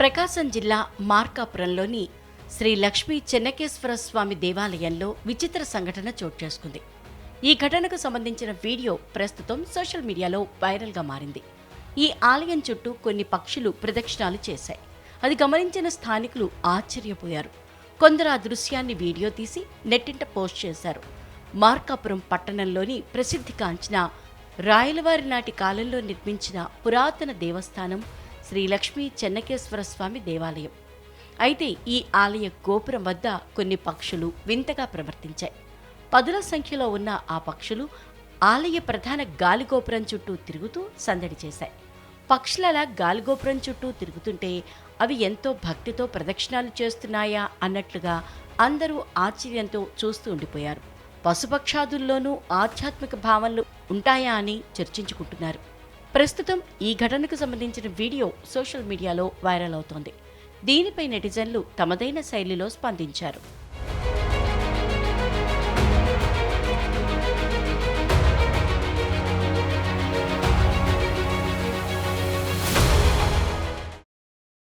ప్రకాశం జిల్లా మార్కాపురంలోని శ్రీ లక్ష్మీ చెన్నకేశ్వర స్వామి దేవాలయంలో విచిత్ర సంఘటన చోటు చేసుకుంది. ఈ ఘటనకు సంబంధించిన వీడియో ప్రస్తుతం సోషల్ మీడియాలో వైరల్గా మారింది. ఈ ఆలయం చుట్టూ కొన్ని పక్షులు ప్రదక్షిణాలు చేశాయి. అది గమనించిన స్థానికులు ఆశ్చర్యపోయారు. కొందరు ఆ దృశ్యాన్ని వీడియో తీసి నెట్టింట పోస్ట్ చేశారు. మార్కాపురం పట్టణంలోని ప్రసిద్ధిగాంచిన రాయలవారి నాటి కాలంలో నిర్మించిన పురాతన దేవస్థానం శ్రీలక్ష్మీ చెన్నకేశ్వర స్వామి దేవాలయం. అయితే ఈ ఆలయ గోపురం వద్ద కొన్ని పక్షులు వింతగా ప్రవర్తించాయి. పదుల సంఖ్యలో ఉన్న ఆ పక్షులు ఆలయ ప్రధాన గాలిగోపురం చుట్టూ తిరుగుతూ సందడి చేశాయి. పక్షులలా గాలిగోపురం చుట్టూ తిరుగుతుంటే అవి ఎంతో భక్తితో ప్రదక్షిణాలు చేస్తున్నాయా అన్నట్లుగా అందరూ ఆశ్చర్యంతో చూస్తూ ఉండిపోయారు. పశుపక్షాదుల్లోనూ ఆధ్యాత్మిక భావనలు ఉంటాయా అని చర్చించుకుంటున్నారు. ప్రస్తుతం ఈ ఘటనకు సంబంధించిన వీడియో సోషల్ మీడియాలో వైరల్ అవుతోంది. దీనిపై నెటిజన్లు తమదైన శైలిలో స్పందించారు.